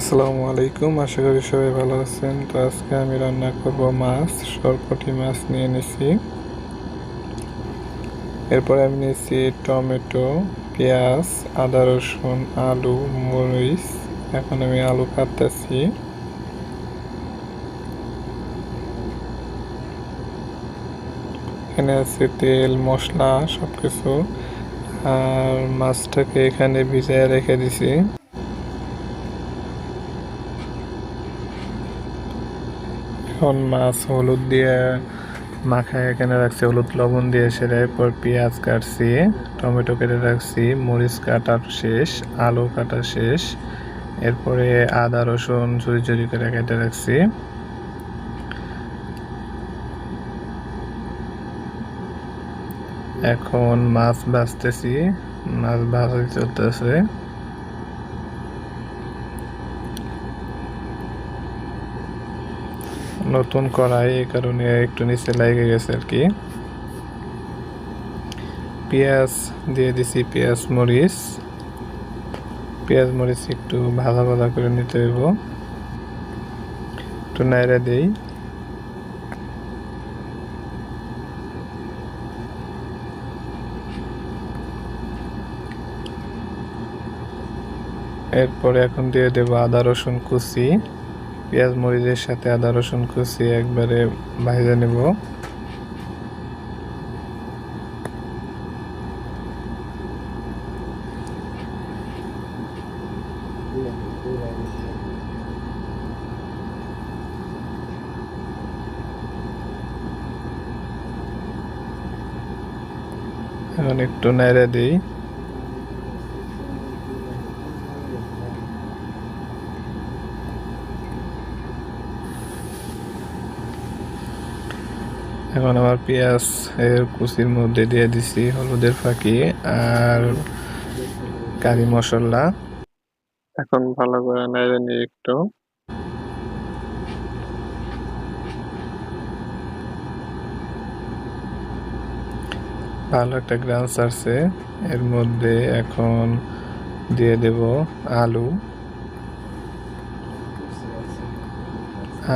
আসসালামু আলাইকুম, আশা করি সবাই ভালো আছেন। তো আজকে আমি রান্না করব মাছ, সরপটি মাছ নিয়ে নিছি। এরপরে আমি নিয়েছি টমেটো, পেঁয়াজ, আদা রসুন, আলু, মরিচ। এখন আমি আলু কাটতেছি। এখানে আছে তেল, মশলা সব কিছু আর মাছটাকে এখানে ভিজায় রেখে দিছি। এখন মাছ হলুদ দিয়ে মাখায় এখানে রাখছি, হলুদ লবণ দিয়ে সেটা এরপর পেঁয়াজ কাটছি, টমেটো কেটে রাখছি, মরিচ কাটা শেষ, আলু কাটা শেষ, এরপরে আদা, রসুন চুরি চুরি করে কেটে রাখছি। এখন মাছ ভাজতেছি, মাছ ভাজা চলতেছে। নতুন কড়াই এই কারণে একটু নিচে লেগে গেছে আর কি। পেঁয়াজ দিয়ে দিছি পেঁয়াজ মরিচ। পেঁয়াজ মরিচ একটু ভাজা ভাজা করে নিতে হইব। একটু নাইড়া দেই। এরপরে এখন দিয়ে দেবো আদা রসুন কুচি। পেঁয়াজ মরিচের সাথে আদা রসুন কুচি একবারে ভাজে নেব। এখন একটু নেড়ে দিই। এখন আমার পেঁয়াজ এর কুচির মধ্যে দিয়ে দিছি হলুদের ফাঁকি আর কারি মশলা। এখন ভালো করে নেড়ে নিই একটু। ভালো একটা গ্রান আছে এর মধ্যে এখন দিয়ে দেব আলু।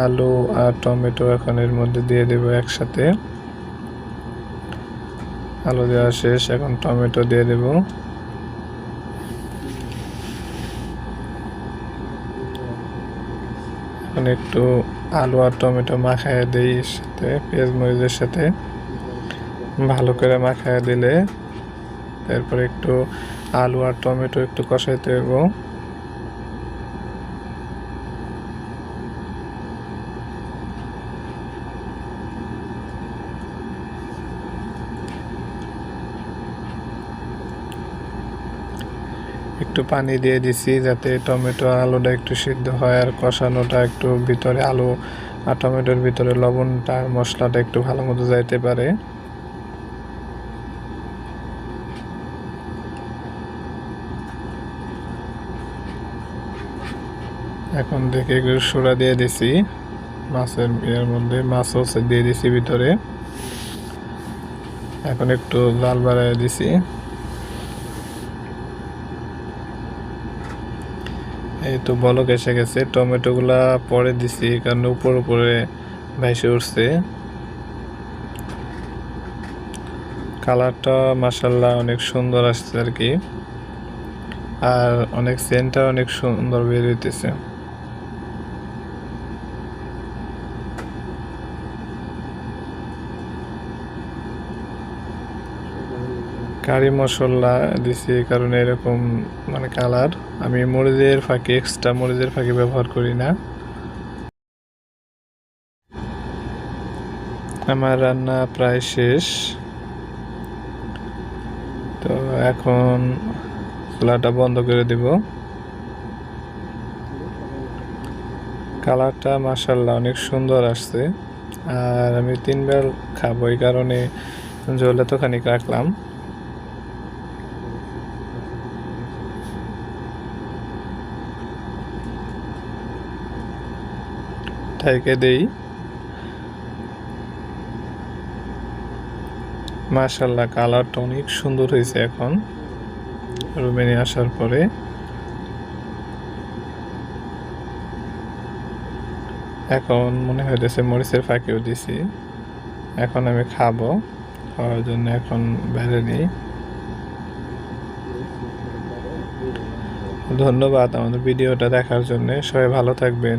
আলু আর টমেটো এখন এর মধ্যে দিয়ে দেব একসাথে। আলু দেওয়া শেষ, এখন টমেটো দিয়ে দেব। এখন একটু আলু আর টমেটো মাখায় দিই এর সাথে, পেঁয়াজ মরিচের সাথে। ভালো করে মাখায় দিলে, তারপরে একটু আলু আর টমেটো একটু কষাইতে হবে একটু পানি দিয়ে দিছি যাতে টমেটো আলুটা একটু সিদ্ধ হয় আর কষানোটা একটু ভিতরে আলু আর টমেটোর ভিতরে লবণটা আর মশলাটা একটু ভালো মতো যাইতে পারে। এখন দেখে একটু সোড়া দিয়ে দিছি, মাছের ইয়ের মধ্যে মাছও দিয়ে দিছি ভিতরে। এখন একটু জাল বাড়াই দিছি। এই তো বলক এসে গেছে। টমেটোগুলা পরে দিছি, কারণ উপর উপরে ভাইসে উঠছে। কালারটা মাসাল্লাহ অনেক সুন্দর আসছে আর কি। আর অনেক সেন্টটা অনেক সুন্দর বের হইতেছে। কারি মশলা দিছি কারণে এরকম মানে কালার। আমি মরিচের ফাঁকি এক্সট্রা মরিচের ফাঁকি ব্যবহার করি না। আমার রান্না প্রায় শেষ। তো এখন চুলাটা বন্ধ করে দিব। কালারটা মাসাল্লাহ অনেক সুন্দর আসছে। আর আমি তিনবার খাব এই কারণে জল এতখানি রাখলাম। ঢেকে দেই। মাশাল্লাহ কালারটা অনেক সুন্দর হয়েছে এখন। রুমে নিয়ে আসার পরে। এখন মনে হইতেছে মরিচের ফাঁকিও দিছি। এখন আমি খাব, খাওয়ার জন্য এখন বেড়ে নিই। ধন্যবাদ আমাদের ভিডিওটা দেখার জন্য। সবাই ভালো থাকবেন।